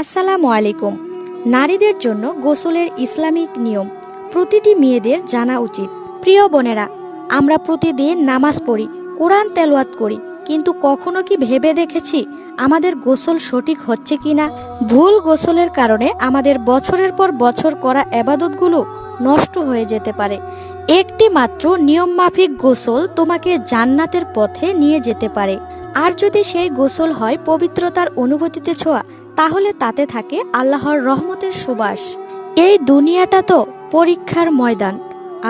আসসালামু আলাইকুম। নারীদের জন্য গোসলের ইসলামিক নিয়ম। প্রতিটি মেয়েদের জানা উচিত। প্রিয় বোনেরা, আমরা প্রতিদিন নামাজ পড়ি, কোরআন তেলাওয়াত করি, কিন্তু কখনো কি ভেবে দেখেছি আমাদের গোসল সঠিক হচ্ছে কি না ভুল গোসলের কারণে আমাদের বছরের পর বছর করা এবাদতগুলো নষ্ট হয়ে যেতে পারে। একটি মাত্র নিয়মমাফিক গোসল তোমাকে জান্নাতের পথে নিয়ে যেতে পারে। আর যদি সেই গোসল হয় পবিত্রতার অনুভূতিতে ছোঁয়া, তাহলে তাতে থাকে আল্লাহর রহমতের সুবাস। এই দুনিয়াটা তো পরীক্ষার ময়দান,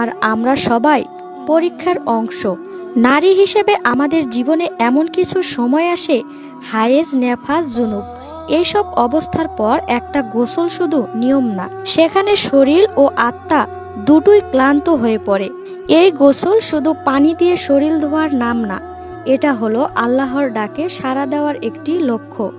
আর আমরা সবাই পরীক্ষার অংশ। নারী হিসেবে আমাদের জীবনে এমন কিছু সময় আসে, হায়েজ নেফাজ জুনুব। এইসব অবস্থার পর একটা গোসল শুধু নিয়ম না, সেখানে শরীর ও আত্মা দুটোই ক্লান্ত হয়ে পড়ে। এই গোসল শুধু পানি দিয়ে শরীর ধোয়ার নাম না এটা হলো আল্লাহর ডাকে সাড়া দেওয়ার একটি লক্ষ্য।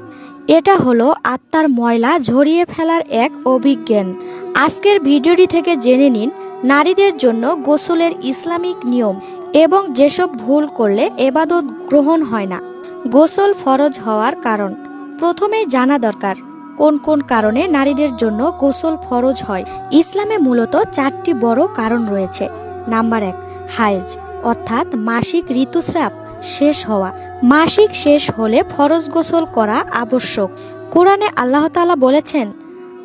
এটা হলো আত্মার ময়লা ঝরিয়ে ফেলার এক অভিজ্ঞান। আজকের ভিডিওটি থেকে জেনে নিন, নারীদের জন্য গোসলের ইসলামিক নিয়ম এবং যেসব ভুল করলে এবাদত গ্রহণ হয় না। গোসল ফরজ হওয়ার কারণ। প্রথমে জানা দরকার, কোন কোন কারণে নারীদের জন্য গোসল ফরজ হয়। ইসলামে মূলত চারটি বড় কারণ রয়েছে। নাম্বার এক হায়েজ অর্থাৎ মাসিক ঋতুস্রাব। শেষ হওয়া, মাসিক শেষ হলে ফরজ গোসল করা আবশ্যক। কোরআনে আল্লাহ তাআলা বলেছেন,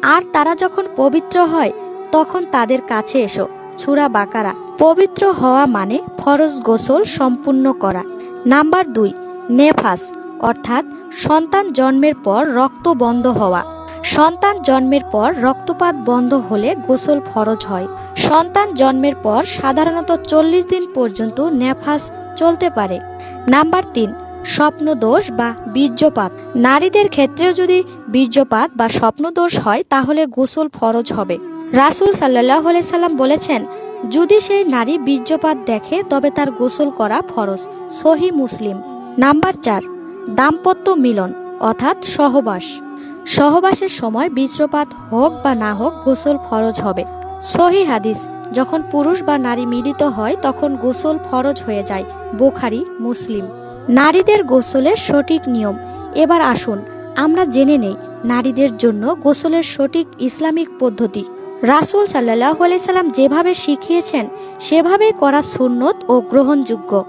আর তারা যখন পবিত্র হয়, তখন তাদের কাছে এসো। ছুরা বাকারা, পবিত্র হওয়া মানে ফরজ গোসল সম্পূর্ণ করা। নাম্বার দুই, নেফাস, অর্থাৎ সন্তান জন্মের পর রক্ত বন্ধ হওয়া। সন্তান জন্মের পর রক্তপাত বন্ধ হলে গোসল ফরজ হয়। সন্তান জন্মের পর সাধারণত চল্লিশ দিন পর্যন্ত নেফাস চলতে পারে। নাম্বার তিন, স্বপ্নদোষ বা বীর্যপাত। নারীদের ক্ষেত্রেও যদি বীর্যপাত বা স্বপ্নদোষ হয়, তাহলে গোসল ফরজ হবে। রাসুল সাল্লাহ সাল্লাম বলেছেন, যদি সেই নারী বীর্যপাত দেখে, তবে তার গোসল করা ফরজ। সহি মুসলিম। নাম্বার চার, দাম্পত্য মিলন, অর্থাৎ সহবাস। সহবাসের সময় বীর্যপাত হোক বা না হোক, গোসল ফরজ হবে। সহি হাদিস, যখন পুরুষ বা নারী মিলিত হয়, তখন গোসল ফরজ হয়ে যায়, বোখারি, মুসলিম। নারীদের গোসলের সঠিক নিয়ম। এবার আসুন, আমরা জেনে নেই নারীদের জন্য গোসলের সঠিক ইসলামিক পদ্ধতি। রাসুল সাল্লাহ সাল্লাম যেভাবে শিখিয়েছেন, সেভাবে করা সুন্নত ও গ্রহণযোগ্য।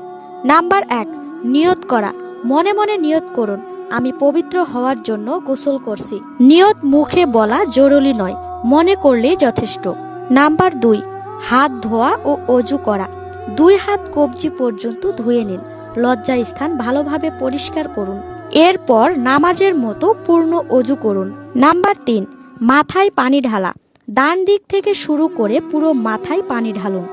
নাম্বার এক, নিয়ত করা। মনে মনে নিয়ত করুন, আমি পবিত্র হওয়ার জন্য গোসল করছি। নিয়ত মুখে বলা জরুরি নয়, মনে করলেই যথেষ্ট। নাম্বার দুই, হাত ধোয়া ও অজু করা। দুই হাত কবজি পর্যন্ত ধুয়ে নিন। লজ্জা স্থান ভালোভাবে পরিষ্কার করুন। এরপর নামাজের মতো পূর্ণ অজু করুন। নাম্বার তিন, মাথায় পানি ঢালা। ডান দিক থেকে শুরু করে পুরো মাথায় পানি ঢালুন।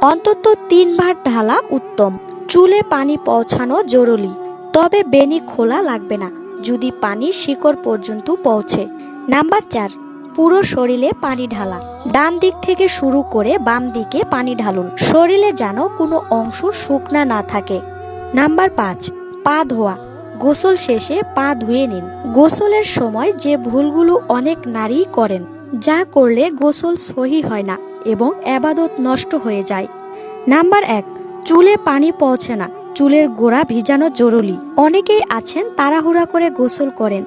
অন্তত তিনবার ঢালা উত্তম। চুলে পানি পৌঁছানো জরুরি। তবে বেনি খোলা লাগবে না, যদি পানি শিকড় পর্যন্ত পৌঁছে। নাম্বার চার পুরো শরীরে পানি ঢালা। ডান দিক থেকে শুরু করে বাম দিকে পানি ঢালুন। শরীরে যেন কোনো অংশ শুকনা না থাকে। নাম্বার পাঁচ, পা ধোয়া। গোসল শেষে পা ধুয়ে নিন। গোসলের সময় যে ভুলগুলো অনেক নারী করেন, যা করলে গোসল সহি হয় না এবং এবাদত নষ্ট হয়ে যায়। নাম্বার এক, চুলে পানি পৌঁছে না। চুলের গোড়া ভিজানো জরুরি। অনেকেই আছেন তাড়াহুড়া করে গোসল করেন,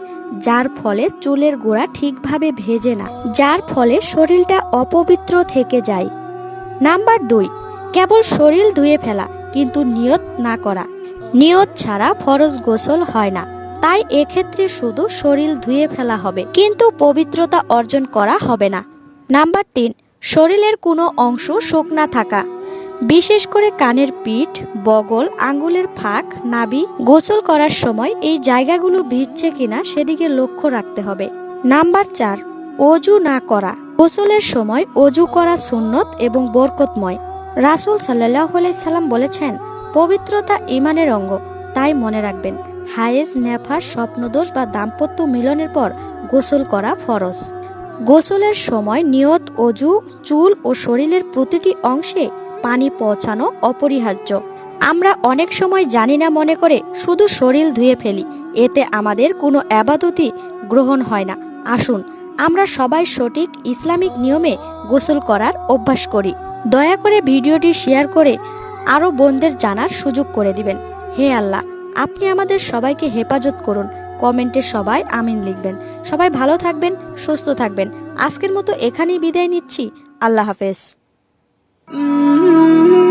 যার ফলে চুলের গোড়া ঠিকভাবে ভেজে না, যার ফলে শরীরটা অপবিত্র থেকে যায়। নাম্বার দুই, কেবল শরীর ধুয়ে ফেলা, কিন্তু নিয়ত না করা। নিয়ত ছাড়া ফরজ গোসল হয় না, তাই এক্ষেত্রে শুধু শরীর ধুয়ে ফেলা হবে, কিন্তু পবিত্রতা অর্জন করা হবে না। নাম্বার তিন, শরীরের কোনো অংশ শুকনা থাকা। বিশেষ করে কানের পিঠ, বগল, আঙ্গুলের ফাঁক নাবি গোসল করার সময় এই জায়গাগুলো ভিজছে কিনা সেদিকে লক্ষ্য রাখতে হবে। নাম্বার চার, অজু না করা। গোসলের সময় অজু করা সুন্নত এবং বরকতময়। রাসুল সাল্লাহ সাল্লাম বলেছেন, পবিত্রতা ইমানের অঙ্গ, তাই মনে রাখবেন, হায়েজ নেফার স্বপ্নদোষ বা দাম্পত্য মিলনের পর গোসল করা ফরজ। গোসলের সময় নিয়ত অজু, চুল ও শরীরের প্রতিটি অংশে পানি পৌঁছানো অপরিহার্য। আমরা অনেক সময় জানি না মনে করে শুধু শরীর ধুয়ে ফেলি, এতে আমাদের কোনো আবাদতই গ্রহণ হয় না। আসুন, আমরা সবাই সঠিক ইসলামিক নিয়মে গোসল করার অভ্যাস করি। দয়া করে ভিডিওটি শেয়ার করে আরও বোনদের জানার সুযোগ করে দিবেন। হে আল্লাহ, আপনি আমাদের সবাইকে হেফাজত করুন। কমেন্টে সবাই আমিন লিখবেন। সবাই ভালো থাকবেন, সুস্থ থাকবেন। আজকের মতো এখানেই বিদায় নিচ্ছি। আল্লাহ হাফেজ। Mm-hmm.